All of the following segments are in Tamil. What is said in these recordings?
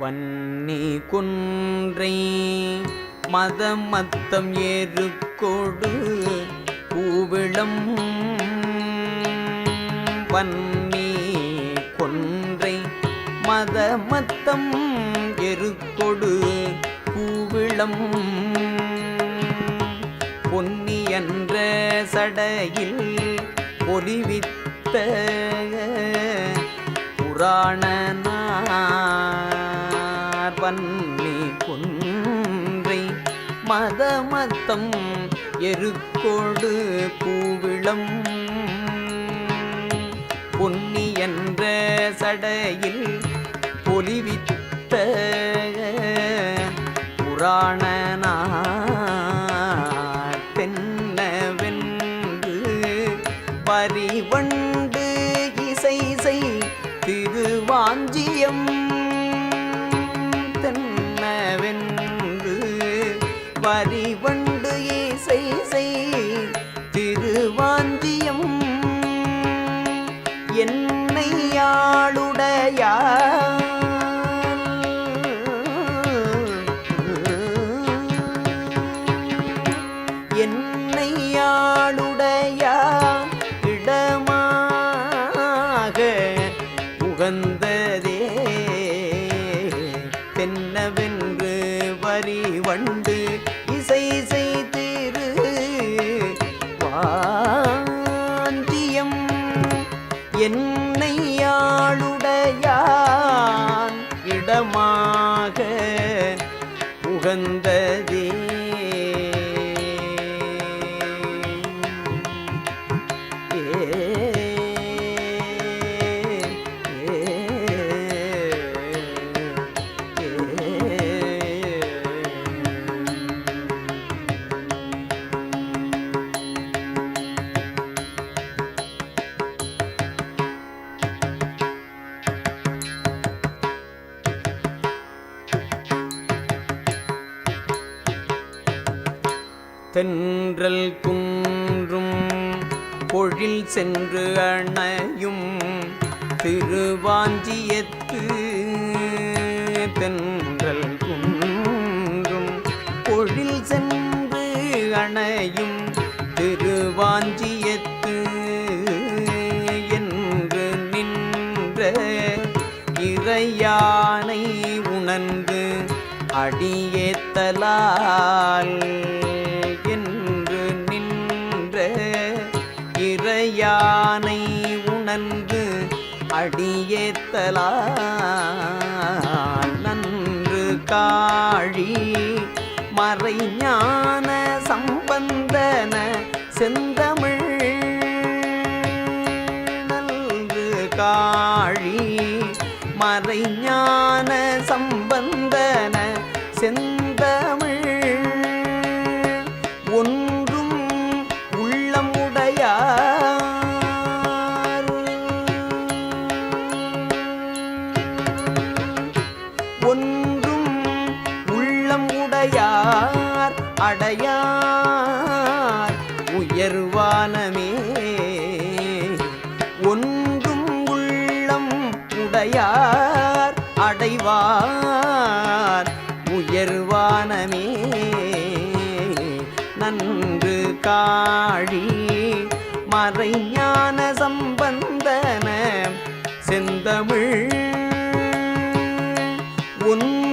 வன்னி குன்றை மதமத்தம் ஏறுகொடு பூவிளம் வன்னி கொன்றை மதமத்தம் எருக்கொடு பூவிளம் பொன்னி என்ற சடையில் பொறிவித்த புராணனா வன்னி குன்றை மதமத்தம் எருக்கோடு பூவிளம். பொன்னி என்ற சடையில் பொலிவித்த புராணனா பரிவண்டு இசை செய் திருவாஞ்சியம் என்னை என்னை இடமாக காந்தியம் என்னை ஆளுடையான் இடமாக உகந்ததே தென்றல் குன்றும் பொழில் சென்று அணையும் திருவாஞ்சியத்து. தென்றல் குன்றும் பொழில் சென்று அணையும் திருவாஞ்சியத்து. என்று நின்ற இறையானை உணர்ந்து அடியேத்தலால் இறையானை உணர்ந்து அடியேத்தலால் நன்று காழி மறைஞான சம்பந்தன செந்தமிழ். நல்கு காழி மறைஞான சம்பந்தன அடையார் அடையார் உயர்வானமே. ஒன்றும் உள்ளம் உடையார் அடைவார் உயர்வானமே. நன்று காழி மறைஞான சம்பந்தன செந்தமிழ் ஒன்று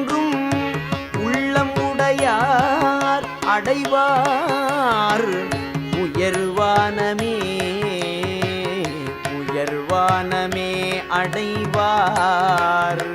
அடைவார். உயர்வானமே உயர்வானமே அடைவார்.